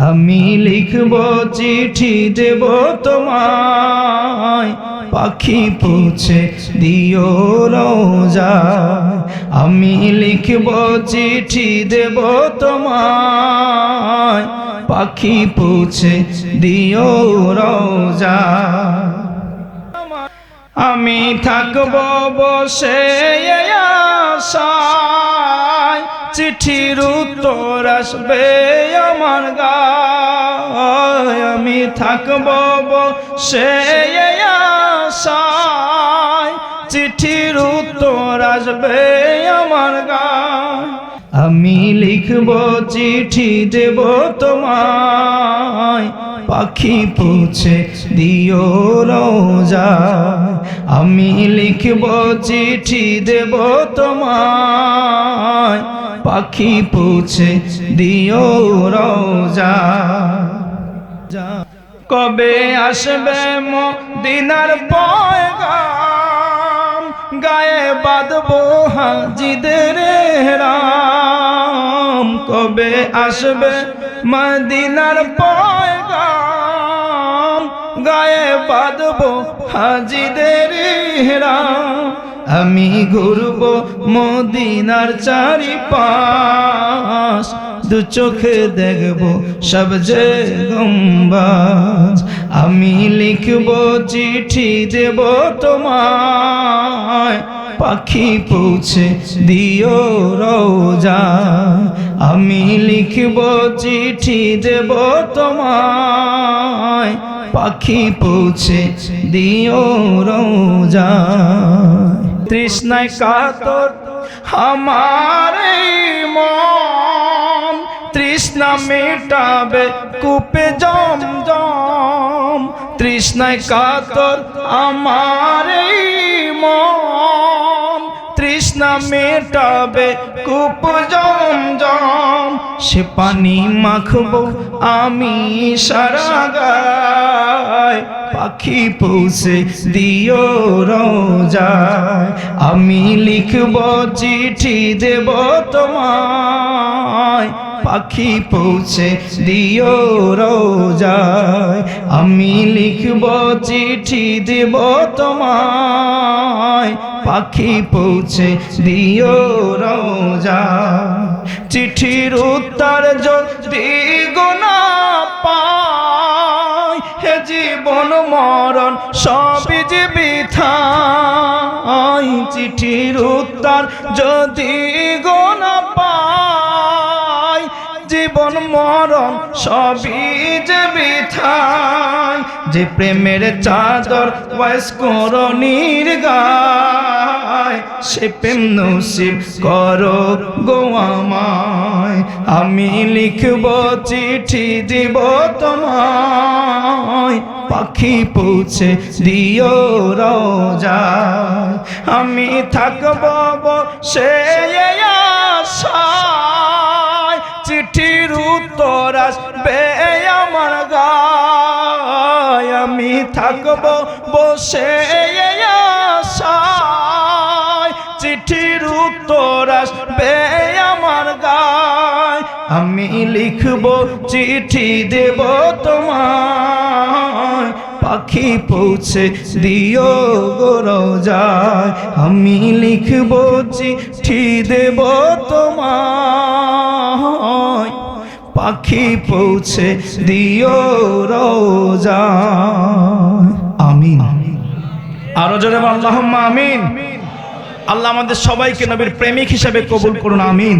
আমি লিখব চিঠি দেব তোমায়। পাখি পৌঁছে দিও রোজা আমি লিখব চিঠি দেব তোমায়। পাখি পৌঁছে দিও রোজা আমি থাকব বসে চিঠির উত্তর আসবে আমার গায়। আমি থাকব আশায়। চিঠির উত্তর আসবে আমার গায়। আমি লিখব চিঠি দেব তোমায়। পাখি পৌঁছে দিও রোজা। আমি লিখব চিঠি দেব তোমায়। পাখি পৌঁছে, দিও রোজা। কবে আসবে মো দিনার পয়গাম? গায়ে বাঁধবো হাজিদের রাম। কবে আসবে মদিনার পয়গাম? গায়ে বাঁধবো হাজিদের রাম। আমি ঘুরব মদিনার চারিপাশ। দু চোখে দেখব সব যে গম্বাজ। আমি লিখব, চিঠি দেব তোমায়। পাখি পৌঁছে দিও রোজা। আমি লিখব, চিঠি দেব তোমায়। পাখি পৌঁছে দিও রোজা। তৃষ্ণায় কাতর, আমার মন তৃষ্ণা মেটাবে, কূপে জম জম তৃষ্ণায় কাতর আমার তৃষ্ণা মেটাবে, কূপ জম জম সে পানি মাখবো আমি সারা গায়। পাখি পৌঁছে দিও রোজায় আমি লিখব চিঠি দেব তোমায়। পাখি পৌঁছে দিও রোজায়। আমি লিখব চিঠি, দেব তোমায়। পাখি পৌঁছে দিও রোজা চিঠির উত্তর যদি গোনা পাই, হে জীবন মরণ সবই যে বিথাই চিঠির উত্তর যদি গোনা পাই জীবন, মরণ সবই যে বিথাই যে প্রেমের চাদর বয়স্ক নির্গায়, সে প্রেম নসিব করো গো আমায়। আমি লিখব চিঠি দিব তোমায়, পাখি পৌঁছে দিও রোজা। আমি থাকব সে আশায়। চিঠির উত্তর আসবে আমার গায়। আমি থাকব বসে চিঠির উত্তর আসবে আমার গায়। আমি লিখব, চিঠি দেব তোমার পাখি পৌঁছে দিও গো রোজায়। আমি লিখব, চিঠি দেব তোমায়। পাখি পৌঁছে দিও রোজা। আমিন। আরও জোরে আল্লাহ আমিন। আল্লাহ আমাদের সবাইকে নবীর প্রেমিক হিসাবে কবুল করুন, আমিন।